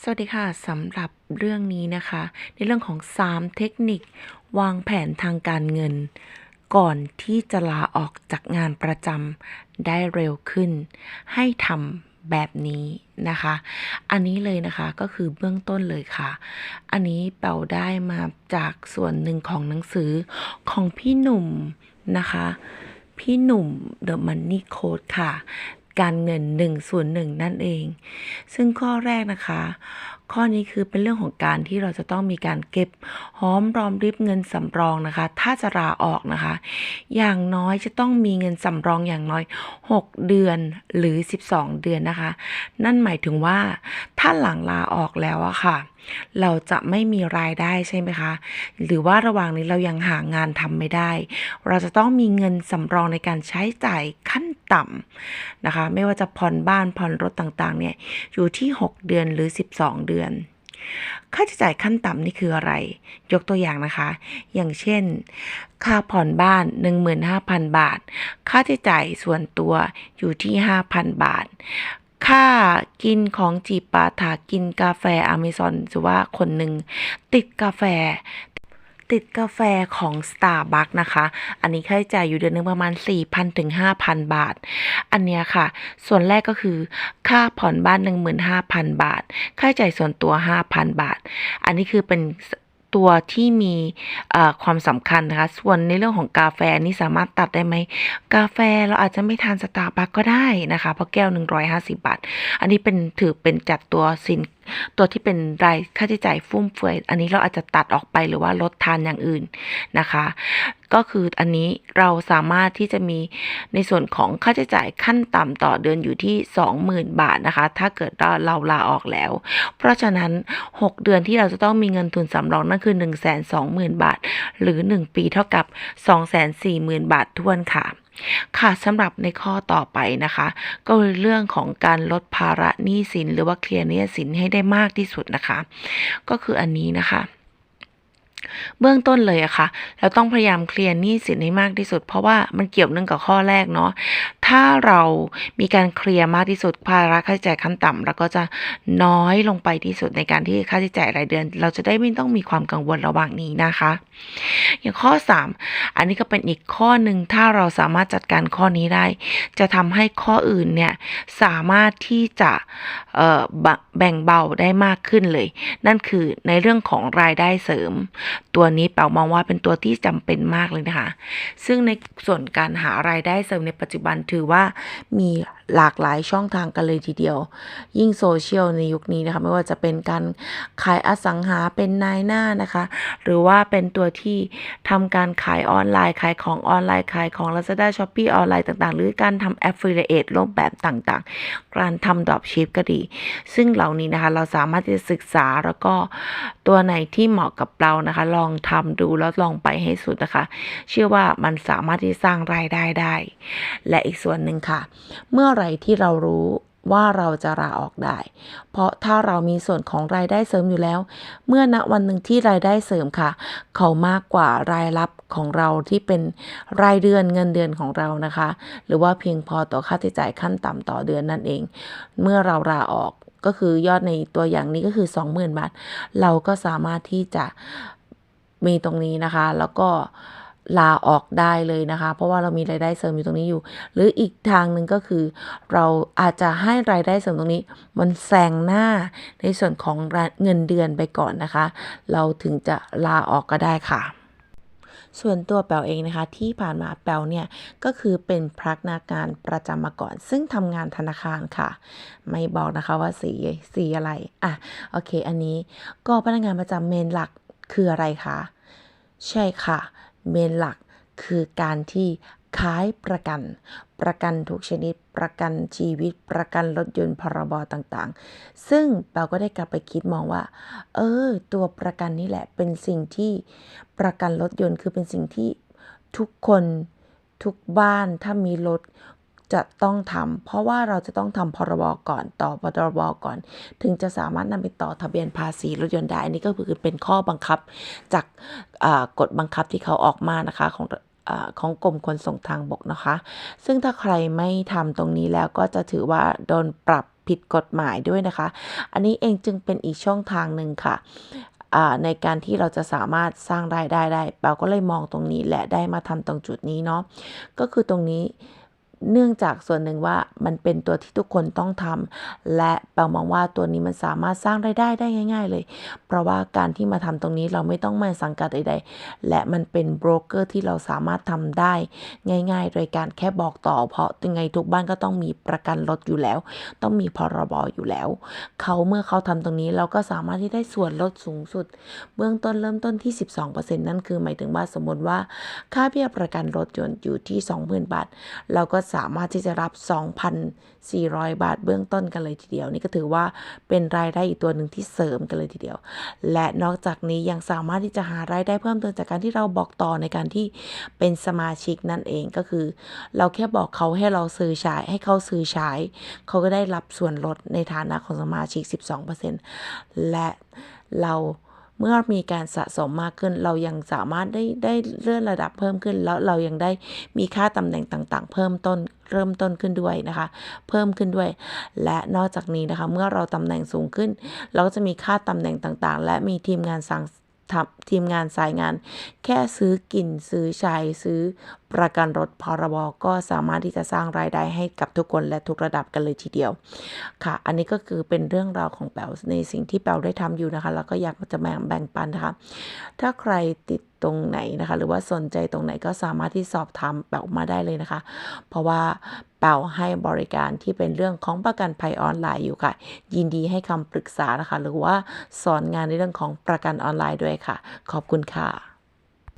สวัสดีค่ะสำหรับเรื่องนี้นะคะ ในเรื่องของ 3 เทคนิควางแผนทางการเงิน ก่อนที่จะลาออกจากงานประจำได้เร็วขึ้น ให้ทำแบบนี้นะคะ อันนี้เลยนะคะก็คือเบื้องต้นเลยค่ะ อันนี้เป่าได้มาจากส่วนหนึ่งของหนังสือของพี่หนุ่มนะคะพี่หนุ่ม The Money Code ค่ะ การเงิน1ส่วน1นั่นเอง ซึ่งข้อแรกนะคะ ข้อนี้คือเป็นเรื่องของการที่เราจะต้องมีการเก็บหอมรอมริบเงินสำรองนะคะ ถ้าจะลาออกนะคะ อย่างน้อยจะต้องมีเงินสำรองอย่างน้อย 6 เดือนหรือ 12 เดือนนะคะ นั่นหมายถึงว่าถ้าหลังลาออกแล้วอะค่ะ เราจะไม่มีรายได้ใช่ไหมคะ หรือว่าระหว่างนี้เรายังหางานทำไม่ได้ เราจะต้องมีเงินสำรองในการใช้จ่ายขั้น ต่ำนะคะ ไม่ว่าจะผ่อนบ้านผ่อนรถต่างๆ เนี่ยอยู่ที่ 6 เดือนหรือ 12 เดือน ค่าใช้จ่ายขั้นต่ำนี่คืออะไร ยกตัวอย่างนะคะ อย่างเช่น ค่าผ่อนบ้าน 15,000 บาท ค่าใช้จ่ายส่วนตัวอยู่ที่ 5,000 บาทค่ากินของจีปาถากินกาแฟอเมซอนหรือว่าคนหนึ่งติดกาแฟ ติดกาแฟของ Starbucks นะคะ อันนี้ค่าใช้จ่ายอยู่เดือนหนึงประมาณ 4,000ถึง5,000 บาท อันเนี้ยค่ะ ส่วนแรกก็คือค่าผ่อนบ้าน 15,000 บาท ค่าใช้จ่ายส่วนตัว 5,000 บาท อันนี้คือเป็นตัวที่มีความสำคัญนะคะ ส่วนในเรื่องของกาแฟนี่สามารถตัดได้ไหม กาแฟเราอาจจะไม่ทานสตาร์บัคก็ได้นะคะ เพราะแก้ว 150 บาท อันนี้เป็นถือเป็นจัดตัวสิน ตัวที่เป็นรายค่าใช้จ่ายฟุ่มเฟือย อันนี้เราอาจจะตัดออกไปหรือว่าลดทานอย่างอื่นนะคะ ก็คืออันนี้เราสามารถที่จะมีในส่วนของค่าใช้จ่ายขั้นต่ำต่อเดือนอยู่ที่ 20,000 บาทนะคะ ถ้าเกิดเราเราลาออกแล้ว เพราะฉะนั้น 6 เดือนที่เราจะต้องมีเงินทุนสำรองนั่นคือ 120,000 บาท หรือ 1 ปีเท่ากับ 240,000 บาททวนค่ะ ค่ะสำหรับในข้อต่อไปนะคะ ก็คือเรื่องของการลดภาระหนี้สิน หรือว่าเคลียร์หนี้สินให้ได้มากที่สุดนะคะ ก็คืออันนี้นะคะเบื้องต้นเลยอะค่ะ เราต้องพยายามเคลียร์หนี้สินให้มากที่สุด เพราะว่ามันเกี่ยวเนื่องกับข้อแรกเนาะ ถ้าเรามีการเคลียร์มากที่สุดภาระค่าใช้จ่ายขั้นต่ำเราก็จะน้อยลงไปที่สุดในการที่ค่าใช้จ่ายรายเดือน เราจะได้ไม่ต้องมีความกังวลระหว่างนี้นะคะ อย่างข้อ 3 อันนี้ก็เป็นอีกข้อหนึ่งถ้าเราสามารถจัดการข้อนี้ได้ จะทำให้ข้ออื่นเนี่ยสามารถที่จะแบ่งเบาได้มากขึ้นเลย นั่นคือในเรื่องของรายได้เสริม ตัวนี้แปลมองว่าเป็นตัวที่จำเป็นมากเลยนะคะ ซึ่งในส่วนการหารายได้เสริมในปัจจุบันถือว่ามี หลากหลายช่องทางกันเลยทีเดียว ยิ่งโซเชียลในยุคนี้นะคะ ไม่ว่าจะเป็นการขายอสังหาเป็นนายหน้านะคะ หรือว่าเป็นตัวที่ทำการขายออนไลน์ขายของออนไลน์ขายของ Lazada Shopee ออนไลน์ต่างๆ หรือการทำ Affiliate รูปแบบต่างๆ การทำ Dropship ก็ดี ซึ่งเหล่านี้นะคะ เราสามารถที่จะศึกษาแล้วก็ตัวไหนที่เหมาะกับเรานะคะ ลองทำดูแล้วลองไปให้สุดนะคะ เชื่อว่ามันสามารถที่สร้างรายได้ได้ และอีกส่วนหนึ่งค่ะ เมื่อไรที่เรารู้ว่าเราจะลาออกได้ เพราะถ้าเรามีส่วนของรายได้เสริมอยู่แล้ว เมื่อณวันหนึ่งที่รายได้เสริมค่ะ เขามากกว่ารายรับของเราที่เป็นรายเดือนเงินเดือนของเรานะคะ หรือว่าเพียงพอต่อค่าใช้จ่ายขั้นต่ำต่อเดือนนั่นเอง เมื่อเราลาออกก็คือยอดในตัวอย่างนี้ก็คือ 20,000 บาท เราก็สามารถที่จะมีตรงนี้นะคะ แล้วก็ ลาออกได้เลยนะคะ เพราะว่าเรามีรายได้เสริมอยู่ตรงนี้อยู่ หรืออีกทางหนึ่งก็คือ เราอาจจะให้รายได้เสริมตรงนี้ มันแซงหน้าในส่วนของเงินเดือนไปก่อนนะคะ เราถึงจะลาออกก็ได้ค่ะส่วนตัวแปลเองนะคะ ที่ผ่านมาแปลเนี่ย ก็คือเป็นพนักงานประจำมาก่อน ซึ่งทำงานธนาคารค่ะ ไม่บอกนะคะว่าสีสีอะไรอะโอเค อันนี้ก็พนักงานประจำเมนหลักคืออะไรคะใช่ค่ะ เมนหลักคือการที่ขายประกัน ประกันทุกชนิด ประกันชีวิต ประกันรถยนต์พรบต่างๆ ซึ่งเราก็ได้กลับไปคิดมองว่า เออ ตัวประกันนี่แหละเป็นสิ่งที่ประกันรถยนต์คือเป็นสิ่งที่ทุกคนทุกบ้านถ้ามีรถ จะต้องทำเพราะว่าเราจะต้องทำพรบก่อนต่อพรบก่อน ถึงจะสามารถนำไปต่อทะเบียนภาษีรถยนต์ได้อันนี้ก็คือเป็นข้อบังคับจากกฎบังคับที่เขาออกมานะคะของอของกรมขนส่งทางบกนะคะ ซึ่งถ้าใครไม่ทำตรงนี้แล้วก็จะถือว่าโดนปรับผิดกฎหมายด้วยนะคะ อันนี้เองจึงเป็นอีกช่องทางหนึ่งค่ะในการที่เราจะสามารถสร้างรายได้ได้เปาก็เลยมองตรงนี้และได้มาทำตรงจุดนี้เนาะ ก็คือตรงนี้ เนื่องจากส่วนหนึ่งว่ามันเป็นตัวที่ทุกคนต้องทำและเปามองว่าตัวนี้มันสามารถสร้างรายได้ได้ง่าย ๆ เลย เพราะว่าการที่มาทำตรงนี้เราไม่ต้องมาสังกัดใดๆ และมันเป็นโบรกเกอร์ที่เราสามารถทำได้ง่าย ๆ โดยการแค่บอกต่อ เพราะยังไงทุกบ้านก็ต้องมีประกันรถอยู่แล้ว ต้องมีพรบอยู่แล้ว เขาเมื่อเขาทำตรงนี้เราก็สามารถที่ได้ส่วนลดสูงสุด เบื้องต้นเริ่มต้นที่ 12%นั่นคือหมายถึงว่าสมมติว่าค่าเบี้ยประกันรถยนต์อยู่ที่ 20,000 บาทเราก็สามารถที่จะรับ 2,400 บาทเบื้องต้นกันเลยทีเดียว นี่ก็ถือว่าเป็นรายได้อีกตัวหนึ่งที่เสริมกันเลยทีเดียว และนอกจากนี้ยังสามารถที่จะหารายได้เพิ่มเติมจากการที่เราบอกต่อในการที่เป็นสมาชิกนั่นเองก็คือ เราแค่บอกเขาให้เราซื้อใช้ให้เขาซื้อใช้ เขาก็ได้รับส่วนลดในฐานะของสมาชิก 12%และเรา เมื่อมีการสะสมมากขึ้น เรายังสามารถได้ได้เลื่อนระดับเพิ่มขึ้น แล้วเรายังได้มีค่าตำแหน่งต่างๆ เพิ่มต้นเริ่มต้นขึ้นด้วยนะคะ เพิ่มขึ้นด้วย และนอกจากนี้นะคะ เมื่อเราตำแหน่งสูงขึ้น เราก็จะมีค่าตำแหน่งต่างๆ และมีทีมงานสั่ง ทำทีมงานสายงาน แค่ซื้อกินซื้อใช้ซื้อประกันรถพรบก็สามารถที่จะสร้างรายได้ให้กับทุกคนและทุกระดับกันเลยทีเดียว ค่ะ อันนี้ก็คือเป็นเรื่องราวของแปวในสิ่งที่แปวได้ทำอยู่นะคะ แล้วก็อยากจะแบ่งแบ่งปันนะคะ ถ้าใครติดตรงไหนนะคะ หรือว่าสนใจตรงไหนก็สามารถที่สอบถามแปวมาได้เลยนะคะ เพราะว่า เปาให้บริการที่เป็นเรื่องของประกันภัยออนไลน์อยู่ค่ะ ยินดีให้คำปรึกษานะคะ หรือว่าสอนงานในเรื่องของประกันออนไลน์ด้วยค่ะ ขอบคุณค่ะ